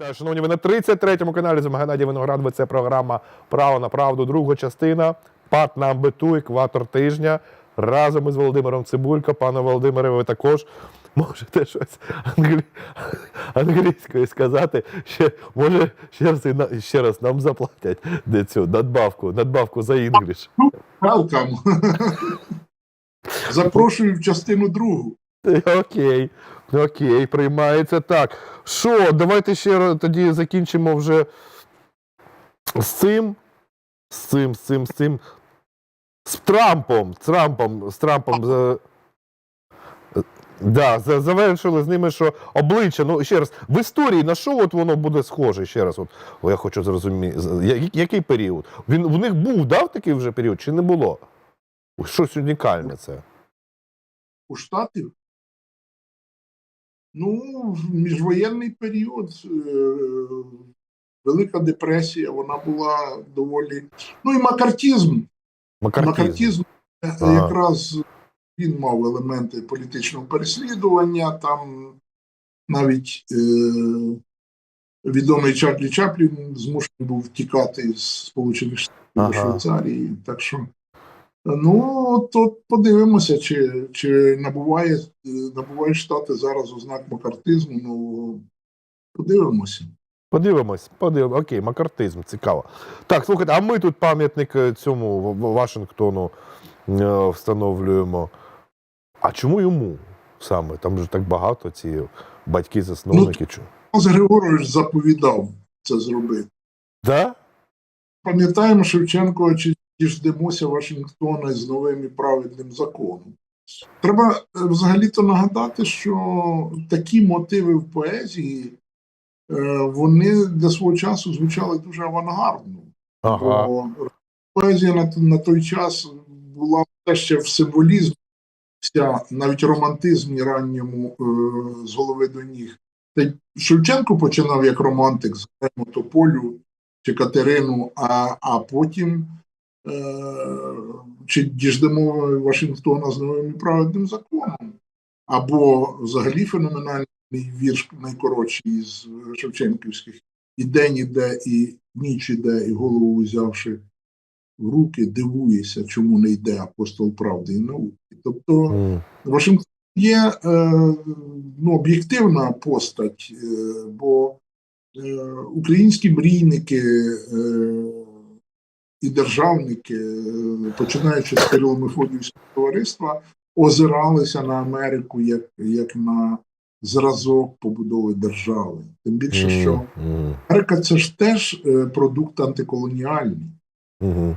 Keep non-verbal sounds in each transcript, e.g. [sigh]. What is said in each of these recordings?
Вітаю, шановні, ви на 33-му каналі з Геннадій Виноградовий. Це програма Право на правду. Друга частина. Пат на амбиту, екватор тижня. Разом із Володимиром Цибулько. Пане Володимире, ви також можете щось англі... англійською сказати. Ще, може, ще раз, ще раз нам заплатять де цю надбавку, надбавку за інгліш. Welcome. Запрошую в частину другу. [laughs] Окей, окей, приймається так. Що, давайте ще тоді закінчимо вже з цим. З цим, з цим, з цим. З Трампом. З Трампом, з Трампом. За... Да, завершили з ними, що обличчя, ну ще раз, в історії на що от воно буде схоже? Ще раз, от, о, я хочу зрозуміти, який період? Він, в них був, дав такий вже період, чи не було? Щось унікальне це. У Штатів. Ну, в міжвоєнний період, е, Велика депресія, вона була доволі. Ну і макартізм. Макартізм. Макартізм е, Ага. якраз він мав елементи політичного переслідування, там навіть е, відомий Чарлі Чаплін змушений був втікати з Сполучених Штатів Ага. до Швейцарії. Так що, ну, то подивимося, чи, чи набуває, набуває Штати зараз ознак макартизму. Ну, подивимося. Подивимось, подивимось. Окей, макартизм, цікаво. Так, слухайте, а ми тут пам'ятник е, цьому Вашингтону е, встановлюємо. А чому йому саме? Там же так багато ці батьки-засновники. Павло Григорович заповідав це зробити. Да? Пам'ятаємо Шевченко, чи діждемося Вашингтона з новим і праведним законом. Треба е, взагалі-то нагадати, що такі мотиви в поезії е, вони для свого часу звучали дуже авангардно. Ага. Бо поезія на, на той час була все ще в символізмі, вся навіть романтизмі ранньому е, з голови до ніг. Та Шевченко починав як романтик з Тополю чи Катерину, а, а потім чи діждемо Вашингтона з новим і праведним законом, або взагалі феноменальний вірш найкоротший з Шевченківських і день іде, і ніч іде, і голову взявши в руки, дивуєшся, чому не йде апостол правди і науки. Тобто М. Вашингтон є е, ну, об'єктивна постать, е, бо е, українські мрійники е, і державники, е, починаючи з Кирило Мефодіївського товариства, озиралися на Америку як, як на зразок побудови держави. Тим більше, що Америка це ж теж е, продукт антиколоніальний. Мгм.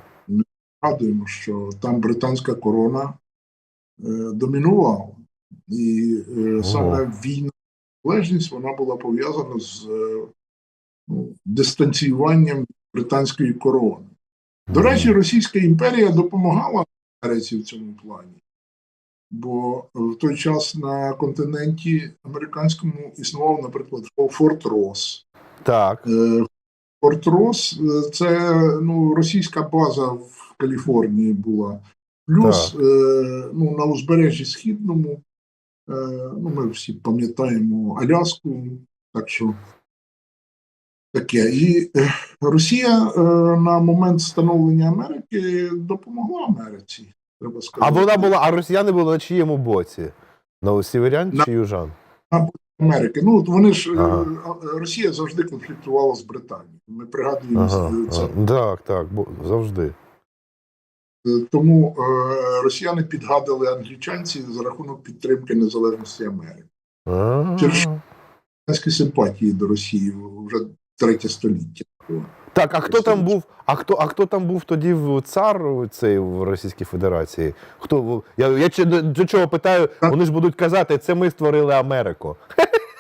Згадуємо, що там британська корона е, домінувала. І саме війна залежність вона була пов'язана з ну, дистанціюванням британської корони. До речі, Російська імперія допомагала Америці в цьому плані. Бо в той час на континенті американському існував, наприклад, Форт Рос. Так. Е, Форт Рос е, це ну, російська база в Каліфорнії була. Плюс е, ну, на узбережжі східному, е, ну, ми всі пам'ятаємо Аляску, так що таке. І е, Росія е, на момент становлення Америки допомогла Америці, треба А вона була, а росіяни були на чиєму боці? На сіверян На- чи южан? Америки. Ну, от вони ж е, Ага. Росія завжди конфліктувала з Британією. Ми пригадуємо Ага. це. ага. Так, так, завжди. Тому е, росіяни підгадали англічанці за рахунок підтримки незалежності Америки. Через- симпатії до Росії вже третє століття. Так, а хто там був? А хто, а хто там був тоді в цар цей в Російській Федерації? Хто я, я до, до чого питаю? Вони ж будуть казати, це ми створили Америку.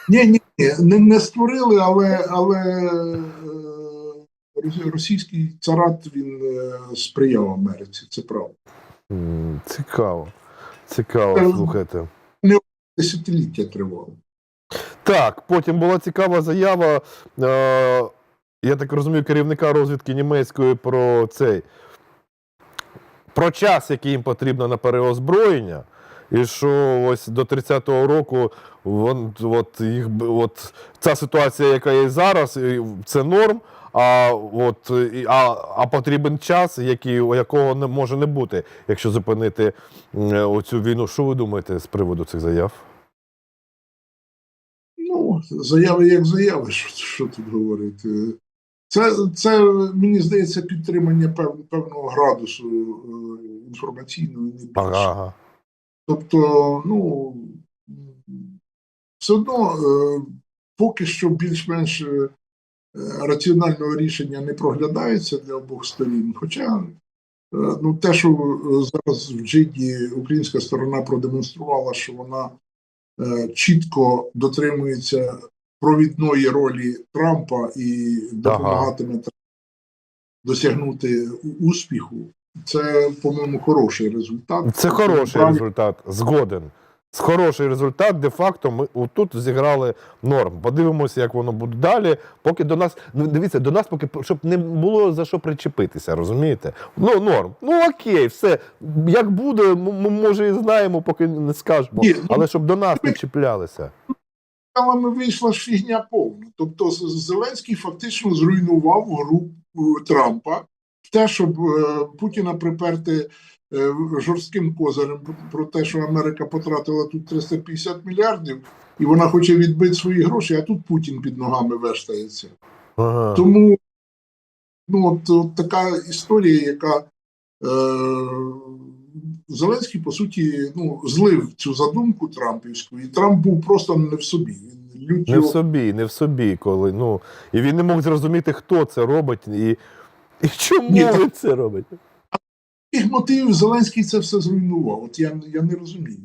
Ні, ні, не, не створили, але, але е, російський царат він е, сприяв Америці. Це правда. Цікаво. Цікаво, Е, слухайте. Десятиліття тривало. Так, потім була цікава заява. Е, я так розумію, керівника розвідки німецької про цей. Про час, який їм потрібно на переозброєння. і що ось до 30-го року вон, от, їх, от, ця ситуація, яка є зараз, це норм. А от а, а потрібен час, який якого не може не бути, якщо зупинити оцю війну. Що ви думаєте з приводу цих заяв? Заяви як заяви, що, що тут говорити. Це, це, мені здається, підтримання пев, певного градусу е, інформаційного. не. Ага. Тобто, ну, все одно, е, поки що більш-менш е, раціонального рішення не проглядається для обох сторін. Хоча е, ну, те, що е, зараз в Джиді українська сторона продемонструвала, що вона е, чітко дотримується провідної ролі Трампа і допомагатиме Трампу досягнути успіху, це, по-моєму, хороший результат. Це хороший результат. Згоден. З хороший результат, де-факто, ми тут зіграли норм. Подивимося, як воно буде далі. Поки до нас, ну дивіться, до нас поки щоб не було за що причепитися, розумієте? Ну, норм. Ну окей, все. Як буде, ми ми, може і знаємо, поки не скажемо. Ні, ну, Але щоб до нас не чіплялися. справами вийшла фігня повна. Тобто Зеленський фактично зруйнував гру е, Трампа те, щоб е, Путіна приперти жорстким козирем про те, що Америка потратила тут 350 мільярдів, і вона хоче відбити свої гроші, а тут Путін під ногами вештається. Ага. Тому ну, от, от така історія, яка е, Зеленський, по суті, ну, злив цю задумку Трампівську, і Трамп був просто не в собі. Він Не в собі, не в собі, коли. Ну, і він не мог зрозуміти, хто це робить і, і чому Ні, він це робить. Яких мотивів Зеленський це все зруйнував. От я, я не розумію.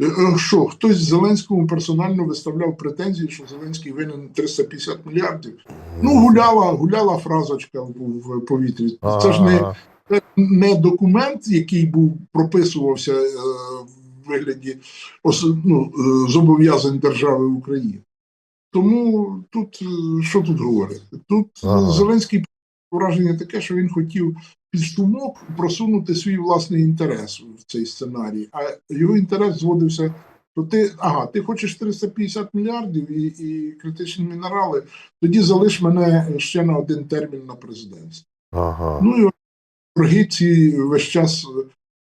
Е, е, Що хтось Зеленському персонально виставляв претензії, що Зеленський винен 350 мільярдів. Ну, гуляла, гуляла фразочка в, повітрі. Це ж не, це не документ, який був прописувався е, в вигляді ну, зобов'язань держави України. Тому тут що тут говорити? Тут Ага. Зеленський враження таке, що він хотів під штумок просунути свій власний інтерес в цей сценарій. А його інтерес зводився. То ти, ага, ти хочеш 350 мільярдів і, і критичні мінерали, тоді залиш мене ще на один термін на президентстві. Ага. Ну і борги ці весь час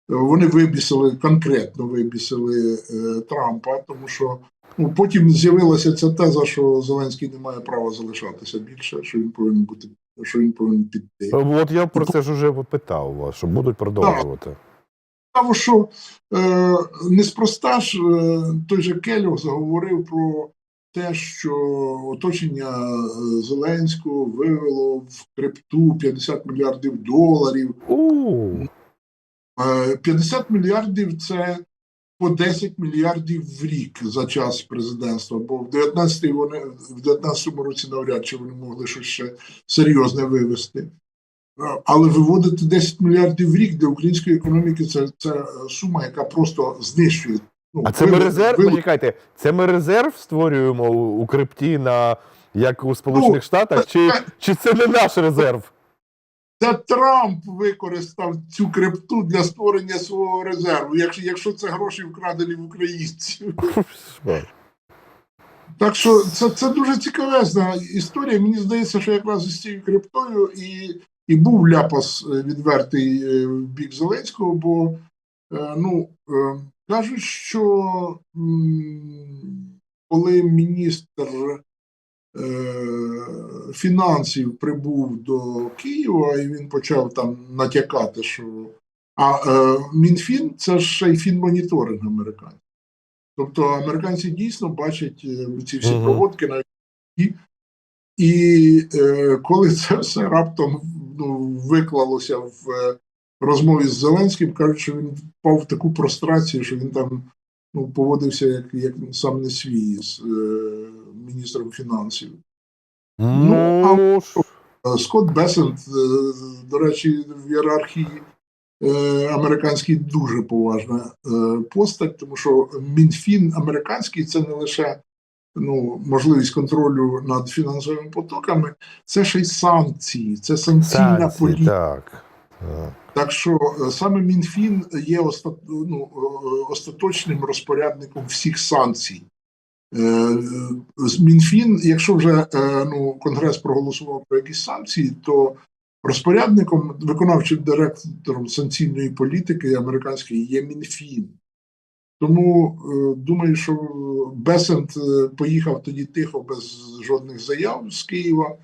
е, вони вибісили, конкретно вибісили е, Трампа, тому що ну, потім з'явилася ця теза, що Зеленський не має права залишатися більше, що він повинен бути, що він повинен піти. От я про це ж уже питав вас, що будуть продовжувати. Цікаво, що е, неспроста ж е, той же Келлог заговорив про те, що оточення е, Зеленського вивело в крипту 50 мільярдів доларів. У, Е, 50 мільярдів це по 10 мільярдів в рік за час президентства. Бо в 19 вони в 19 році навряд чи вони могли щось ще серйозне вивести. Але виводити 10 мільярдів в рік для української економіки це, це е, сума, яка просто знищує. Ну, А це ми резерв? вивод- Почекайте, це ми резерв створюємо у, у крипті на як у Сполучених Ну, Штатах, чи, чи це не наш резерв? Це Трамп використав цю крипту для створення свого резерву, якщо, якщо це гроші вкрадені в українців. [laughs] Так що це, це дуже цікавезна історія. Мені здається, що якраз із цією криптою і, і був ляпас е, відвертий е, в бік Зеленського, бо е, ну, кажуть, що коли міністр фінансів прибув до Києва, і він почав там натякати, що а е, Мінфін це ж ще й фінмоніторинг американський. Тобто американці дійсно бачать е, ці всі Мгм. проводки на і, і е, коли це все раптом ну, виклалося в е, розмові з Зеленським, кажуть, що він впав в таку прострацію, що він там ну, поводився як, як сам не свій з е, міністром фінансів. Ну, а- Ну, ж, Е, Скотт Бесент, е, до речі, в ієрархії е, американській дуже поважна е, постать, тому що Мінфін американський це не лише ну, можливість контролю над фінансовими потоками, це ще й санкції, це санкційна політика. так. А. Так що е, саме МінФін є оста- ну, е, остаточним розпорядником всіх санкцій. Е, Мінфін, якщо вже ну, Конгрес проголосував про якісь санкції, то розпорядником, виконавчим директором санкційної політики американської є Мінфін. Тому думаю, що Бесент поїхав тоді тихо, без жодних заяв з Києва.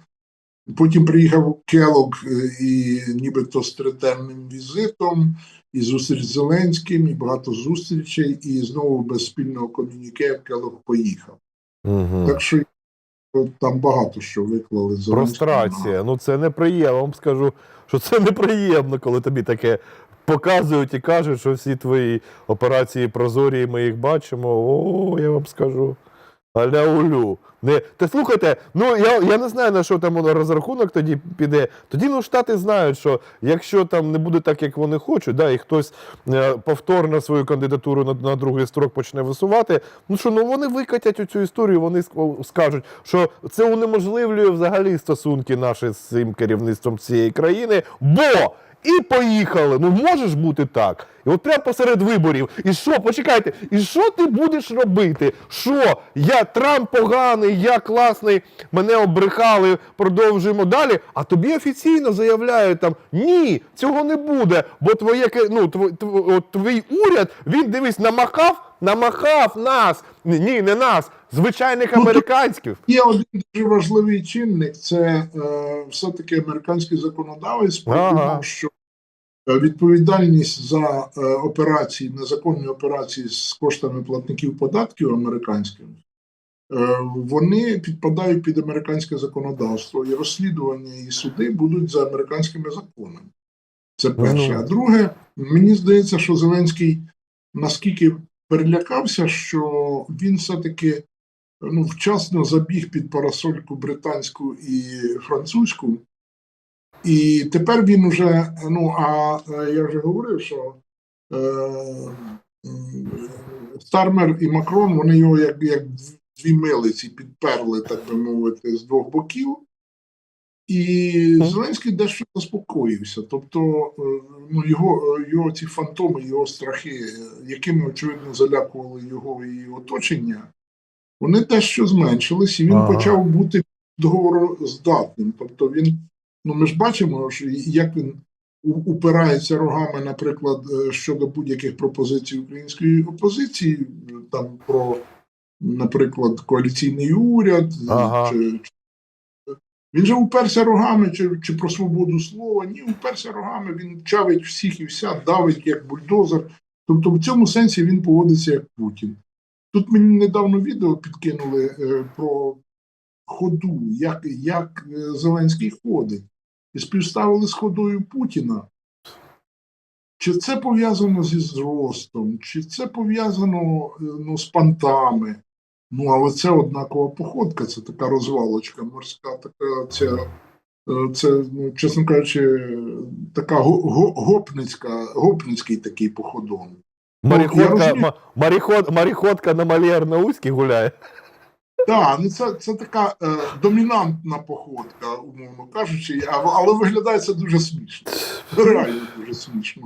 Потім приїхав Келог е, і нібито з триденним візитом, і зустріч з Зеленським, і багато зустрічей, і знову без спільного комюніке Келог поїхав. Угу. Так що там багато що виклали з Прострація. Ну це неприємно. Вам скажу, що це неприємно, коли тобі таке показують і кажуть, що всі твої операції прозорі, і ми їх бачимо. О, я вам скажу. Аля улю. Не, та слухайте, ну я, я не знаю, на що там воно розрахунок тоді піде. Тоді ну штати знають, що якщо там не буде так, як вони хочуть, да, і хтось е, повторно свою кандидатуру на, на другий строк почне висувати, ну що ну вони викатять цю історію, вони ск- скажуть, що це унеможливлює взагалі стосунки наші з цим керівництвом цієї країни, бо. І поїхали. Ну може ж бути так. І от прямо посеред виборів. І що, почекайте, і що ти будеш робити? Що? Я Трамп поганий, я класний, мене обрехали, продовжуємо далі. А тобі офіційно заявляють там ні, цього не буде. Бо твоє ну, тв, тв, твій уряд, він дивись, намахав, намахав нас. Ні, не нас, звичайних Ну, американських. Є один дуже важливий чинник це е, все-таки американський законодавець Ага. що е, відповідальність за е, операції, незаконні операції з коштами платників податків американських, е, вони підпадають під американське законодавство, і розслідування і суди будуть за американськими законами. Це перше. Ну. А друге, мені здається, що Зеленський наскільки перелякався, що він все-таки ну, вчасно забіг під парасольку британську і французьку. І тепер він уже, ну а я вже говорив, що е, Стармер і Макрон, вони його як, як дві милиці підперли, так би мовити, з двох боків. І Зеленський дещо заспокоївся. Тобто, е, ну, його, е, його ці фантоми, його страхи, е, якими, очевидно, залякували його і оточення, вони дещо зменшились, і він Ага. почав бути договороздатним. Тобто він, ну ми ж бачимо, що як він упирається рогами, наприклад, щодо будь-яких пропозицій української опозиції, там про, наприклад, коаліційний уряд, Ага. чи він же уперся рогами чи, чи про свободу слова. Ні, уперся рогами, він чавить всіх і вся, давить як бульдозер. Тобто в цьому сенсі він поводиться як Путін. Тут мені недавно відео підкинули е, про ходу, як, як е, Зеленський ходить, і співставили з ходою Путіна. Чи це пов'язано зі зростом, чи це пов'язано е, ну, з пантами? Ну, але це однакова походка, це така розвалочка морська, така ця. е, Це, ну, чесно кажучи, така го- го- гопницька, гопницький такий походон. я Моріходка, розумію. ма- моріход, моріходка на Мальєр на Узькій гуляє. Так, ну це, це така е, домінантна походка, умовно кажучи, але виглядає це дуже смішно. Реально дуже смішно.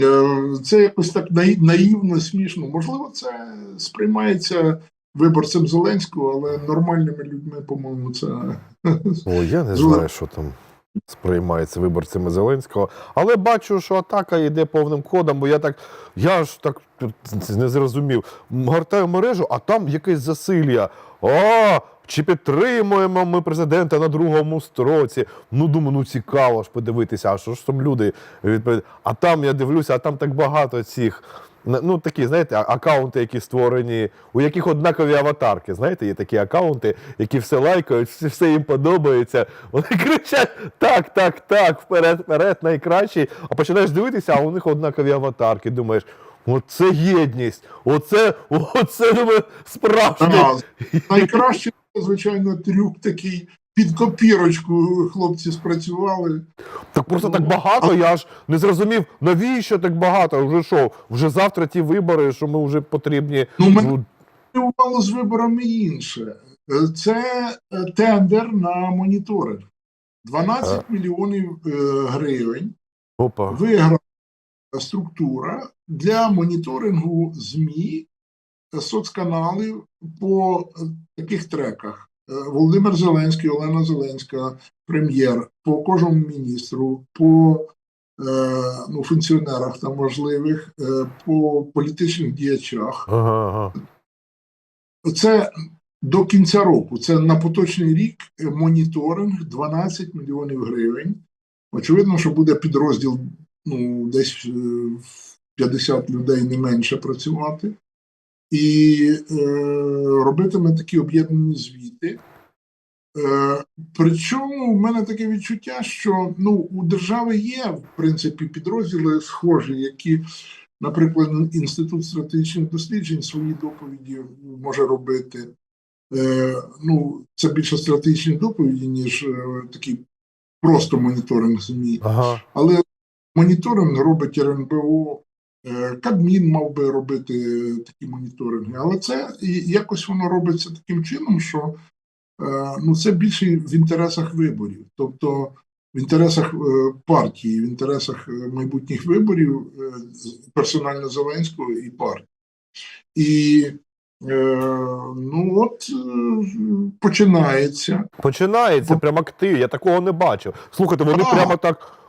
Е, це якось так наївно, смішно. Можливо, це сприймається виборцем Зеленського, але нормальними людьми, по-моєму, це О, я не [laughs] знаю, що там сприймається виборцями Зеленського. Але бачу, що атака йде повним ходом, бо я так, я ж так не зрозумів. Гортаю мережу, а там якесь засилля. О, чи підтримуємо ми президента на другому строці? Ну, думаю, ну цікаво ж подивитися, а що ж там люди відповідають. А там я дивлюся, а там так багато цих. Ну, такі, знаєте, а- акаунти, які створені, у яких однакові аватарки. Знаєте, є такі акаунти, які все лайкають, все, їм подобається. Вони [laughs] кричать так, так, так, вперед, вперед, найкращий. А починаєш дивитися, а у них однакові аватарки. Думаєш, оце єдність, оце, оце справжнє. Найкраще, звичайно, трюк такий. Під копірочку хлопці спрацювали. Так просто Ну, так багато, я ж не зрозумів, навіщо так багато? Вже що? Вже завтра ті вибори, що ми вже потрібні. Ну, мене Ну, з виборами інше. Е, Це е, тендер на монітори. 12 мільйонів е, гривень Опа. виграла структура для моніторингу ЗМІ, соцканалів по таких треках. Е, Володимир Зеленський, Олена Зеленська, прем'єр, по кожному міністру, по е, ну, функціонерах там важливих, е, по політичних діячах. Ага, ага. Це до кінця року. Це на поточний рік моніторинг 12 мільйонів гривень. Очевидно, що буде підрозділ ну, десь е, в 50 людей не менше працювати. І е, робитиме такі об'єднані звіти. Е, причому в мене таке відчуття, що ну, у держави є, в принципі, підрозділи схожі, які, наприклад, Інститут стратегічних досліджень свої доповіді може робити. Е, ну, це більше стратегічні доповіді, ніж е, такий просто моніторинг ЗМІ. Ага. Але моніторинг робить РНБО, Кабмін мав би робити такі моніторинги, але це якось воно робиться таким чином, що е, ну, це більше в інтересах виборів, тобто в інтересах е, партії, в інтересах е, майбутніх виборів е, персонально Зеленського і партії. І е, ну от е, починається. Починається прям актив. Я такого не бачив. Слухайте, вони Ага. прямо так.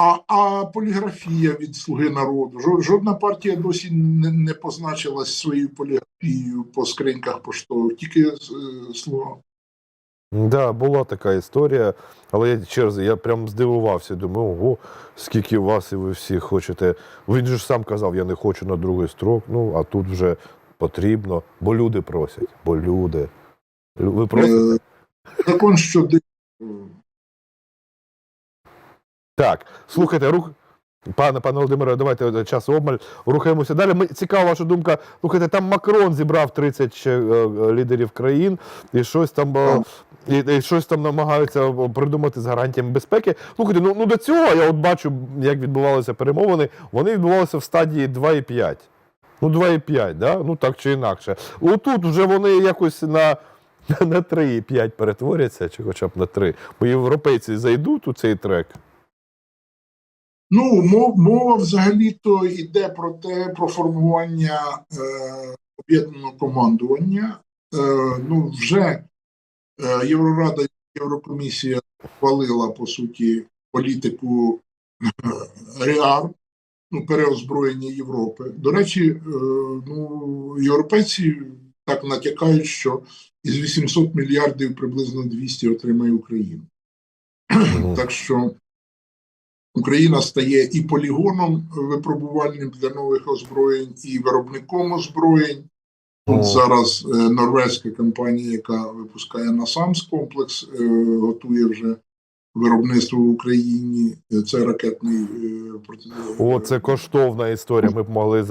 А, а поліграфія від Слуги народу. Жодна партія досі не, не позначилась своєю поліграфією по скриньках поштових, тільки е, слуга. Да, була така історія, але я через я прям здивувався. Думаю, ого, скільки вас і ви всі хочете. Він же ж сам казав, я не хочу на другий строк. Ну, а тут вже потрібно, бо люди просять, бо люди. Лю- Ви просите? Е, Закон щодо Так, слухайте, рух. Пане пане Володимире, давайте е, час обмаль. Рухаємося далі. Ми цікава ваша думка. Слухайте, там Макрон зібрав 30 е, е, лідерів країн і щось там і, і щось там намагаються придумати з гарантіями безпеки. Слухайте, ну, ну до цього я от бачу, як відбувалися перемовини. Вони відбувалися в стадії 2,5. Ну, 2,5, да? ну так чи інакше. Отут вже вони якось на, [laughs] на 3,5 перетворяться, чи хоча б на 3. Бо європейці зайдуть у цей трек. Ну, мов- мова взагалі-то йде про те, про формування е, об'єднаного командування. Е, ну, вже е, Єврорада, Єврокомісія ухвалила, по суті, політику е, РЕАР, ну, переозброєння Європи. До речі, е, ну, європейці так натякають, що із 800 мільярдів приблизно 200 отримає Україна. Мгм. Так що Україна стає і полігоном випробувальним для нових озброєнь, і виробником озброєнь. От зараз е, норвезька компанія, яка випускає насамс комплекс, е, готує вже виробництво в Україні. Це ракетний е. О, це коштовна історія. Ми б могли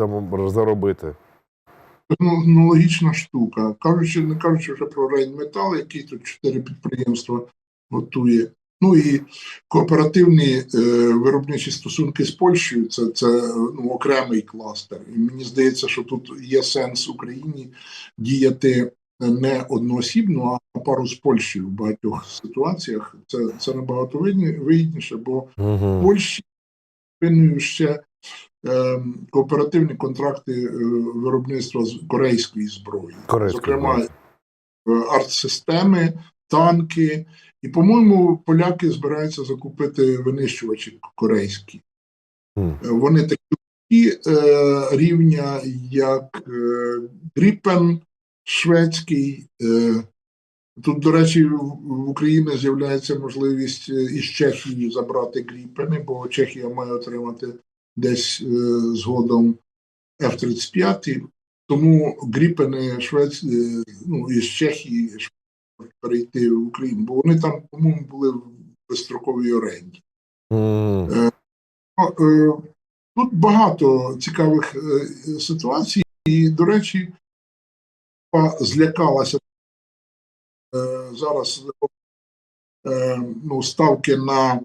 заробити. технологічна штука. Кажучи, не кажучи вже про Рейнметал, який тут чотири підприємства готує. Ну і кооперативні е, виробничі стосунки з Польщею це, це ну, окремий кластер. І мені здається, що тут є сенс Україні діяти не одноосібно, а пару з Польщею в багатьох ситуаціях. Це, це набагато вигідніше, бо Угу. Польщі ще е, кооперативні контракти е, виробництва з корейської зброї, Корейської зокрема е, артсистеми, танки. І, по-моєму, поляки збираються закупити винищувачі корейські. Е, Вони такі е, рівня, як е, Гріпен шведський. Е, Тут, до речі, в Україні з'являється можливість е, із Чехії забрати Гріпени, бо Чехія має отримати десь е, згодом F-35. Тому Гріпени Швець, е, ну, із Чехії перейти в Україну, бо вони там, по-моєму, були в безстроковій оренді. Е, Тут багато цікавих е, ситуацій, і, до речі, злякалася зараз ну, ставки на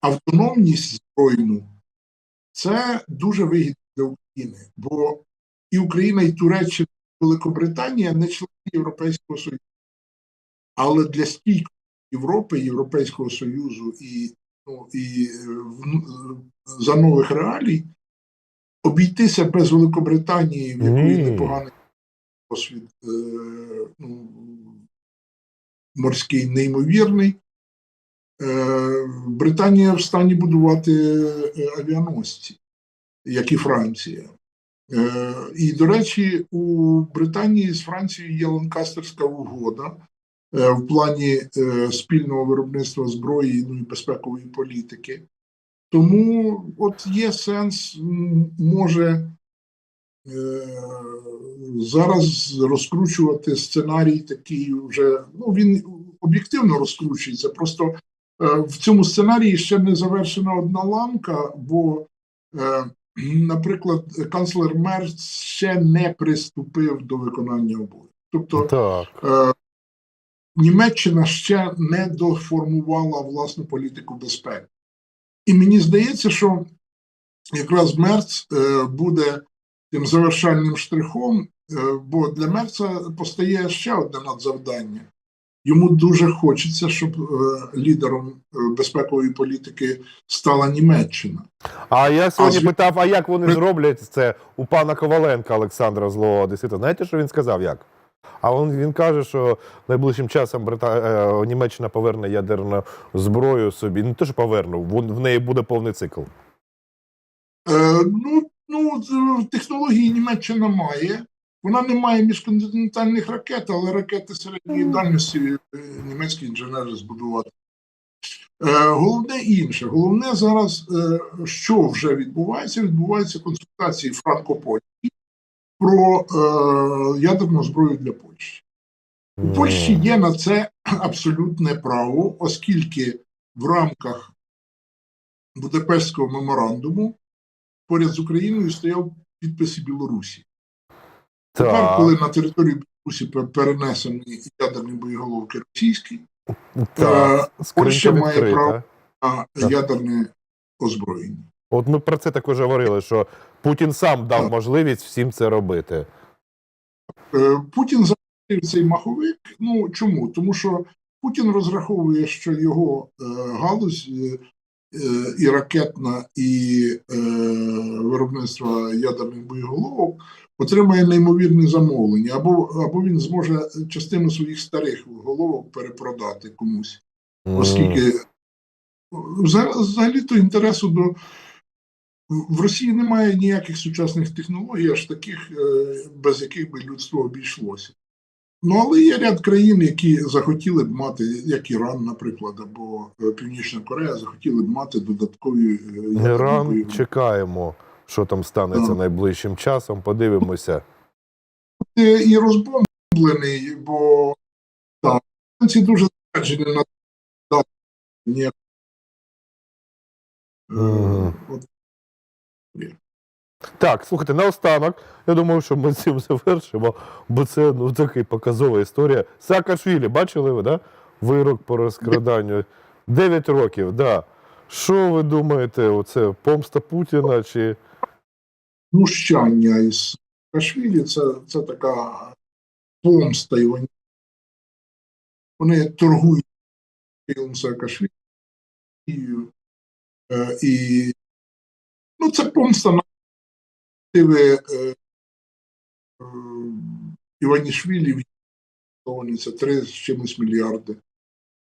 автономність збройну. Це дуже вигідно для України, бо і Україна, і Туреччина, і Великобританія не члени Європейського Союзу. Але для стійкості Європи, Європейського Союзу і, ну, і е, в- за нових реалій обійтися без Великобританії, в якої Ні. непоганий досвід е, ну, морський неймовірний. Е, Британія в стані будувати е, авіаносці, як і Франція. Е, І, до речі, у Британії з Францією є Ланкастерська угода е, в плані е, спільного виробництва зброї ну, і безпекової політики. Тому от є сенс, може е, зараз розкручувати сценарій такий вже, ну він об'єктивно розкручується. Просто е, в цьому сценарії ще не завершена одна ланка, бо, е, наприклад, канцлер Мерц ще не приступив до виконання обов'язків. Тобто Так. Німеччина ще не доформувала власну політику безпеки. І мені здається, що якраз Мерц е, буде тим завершальним штрихом, е, бо для Мерца постає ще одне надзавдання. Йому дуже хочеться, щоб е, лідером безпекової політики стала Німеччина. А я сьогодні А питав, а як вони зроблять це у пана Коваленка Олександра Злого Одесита. Знаєте, що він сказав? Як? А він, він каже, що найближчим часом Брита... е, Німеччина поверне ядерну зброю собі. Не те, що поверне, в, неї буде повний цикл. Е, ну, ну, технології Німеччина має. Вона не має міжконтинентальних ракет, але ракети середньої дальності е, німецькі інженери збудувати. Е, головне інше. Головне зараз, е, що вже відбувається, відбуваються консультації франкопольські про е, ядерну зброю для Польщі. У Польщі є на це абсолютне право, оскільки в рамках Будапештського меморандуму поряд з Україною стояв підпис і Білорусі. Тепер, коли на територію Білорусі перенесені ядерні боєголовки російські, так. е, Польща має відкрита. право. а Так. ядерне озброєння. От ми про це також говорили, що Путін сам дав можливість всім це робити. Е, Путін запустив цей маховик. Ну чому? Тому що Путін розраховує, що його е, галузь е, е, і ракетна, і е, виробництво ядерних боєголовок отримає неймовірні замовлення, або, або він зможе частину своїх старих головок перепродати комусь, оскільки вза- взагалі-то інтересу до. В Росії немає ніяких сучасних технологій, аж таких, е, без яких би людство обійшлося. Ну, але є ряд країн, які захотіли б мати, як Іран, наприклад, або е, Північна Корея, захотіли б мати додаткові е, Іран, чекаємо, що там станеться Так. найближчим часом. Подивимося. І розбомблений, бо так, ці дуже зраджені на ніяк. Е, Так, слухайте, наостанок, я думаю, що ми цим завершимо, бо це ну, така показова історія. Саакашвілі, бачили ви, да? Вирок по розкраданню. 9 років, да. Що ви думаєте, оце помста Путіна чи. знущання із Саакашвілі це, це така помста і вони, вони торгують Саакашвілі. Е, і ну, це помста на е, е, Іванішвілі, це 3 з чимось мільярди.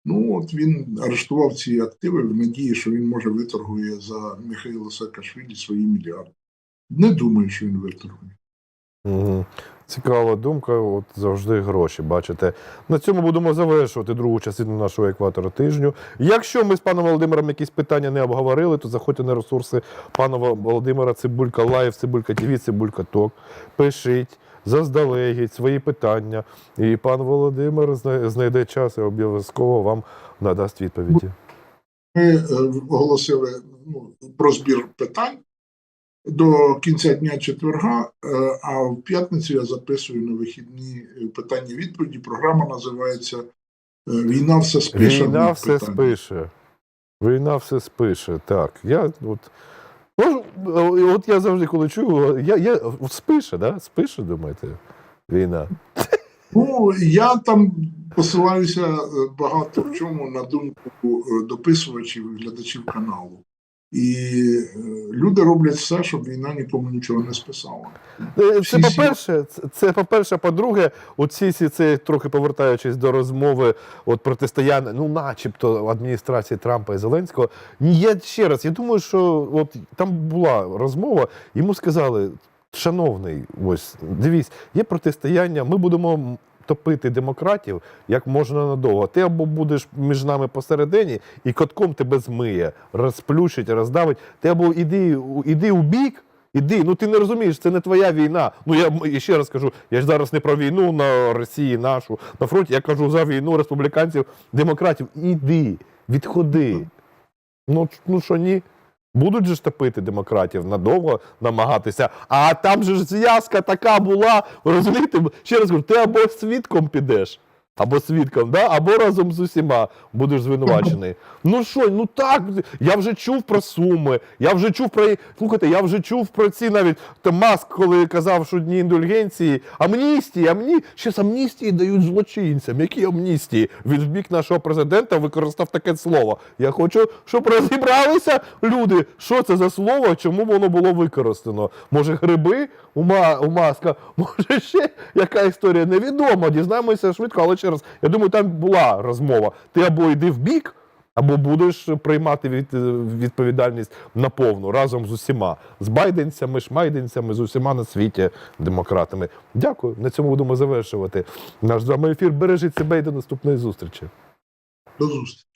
Ну, от він арештував ці активи в надії, що він може виторгує за Михайла Саакашвілі свої мільярди. Не думаю, що він виторгує. Угу. Цікава думка, от завжди гроші. Бачите. На цьому будемо завершувати другу частину нашого екватора тижню. Якщо ми з паном Володимиром якісь питання не обговорили, то заходьте на ресурси пана Володимира Цибулька Лайв, Цибулька ТВ, Цибулька Ток. Пишіть заздалегідь свої питання. І пан Володимир знайде час і обов'язково вам надасть відповіді. Ми е, оголосили ну, про збір питань до кінця дня четверга, е, а в п'ятницю я записую на вихідні е, питання відповіді. Програма називається е, Війна все спише. Війна все питання. спише. Війна все спише. Так. Я от. От я завжди, коли чую, я, я от спише, да? Спише, думаєте, війна. Ну, я там посилаюся багато в чому на думку дописувачів і глядачів каналу. І е, люди роблять все, щоб війна нікому нічого не списала. Е, Це по-перше, це, це по-перше, по-друге, оці всі це трохи повертаючись до розмови от протистояння, ну, начебто, адміністрації Трампа і Зеленського. Я ще раз, я думаю, що от там була розмова, йому сказали, шановний, ось дивись, є протистояння, ми будемо. Топити демократів як можна надовго. Ти або будеш між нами посередині і котком тебе змиє, розплющить, роздавить. Ти або іди, іди у бік, Іди, ну ти не розумієш, це не твоя війна. Ну я ще раз кажу, я ж зараз не про війну на Росії нашу на фронті, я кажу за війну республіканців, демократів. Іди, відходи. Ну, ну що ні? Будуть же ж топити демократів надовго намагатися. А там же ж зв'язка така була. Розумієте? Ще раз кажу, ти або свідком підеш, або свідком, да? або разом з усіма будеш звинувачений. Ну що, ну так, я вже чув про суми, я вже чув про. Слухайте, я вже чув про ці навіть та Маск, коли казав, що дні індульгенції, амністії, амні... ще з амністії дають злочинцям. Які амністії? Він в бік нашого президента використав таке слово. Я хочу, щоб розібралися люди, що це за слово, чому воно було використано. Може, гриби у, Ма... у Маска, може ще яка історія невідомо. Дізнаємося швидко, але ще раз, я думаю, там була розмова. Ти або йди в бік. Або будеш приймати від, відповідальність наповну разом з усіма, з байденцями, шмайденцями, з усіма на світі демократами. Дякую. На цьому будемо завершувати наш з вами ефір. Бережіть себе і до наступної зустрічі. До зустрічі.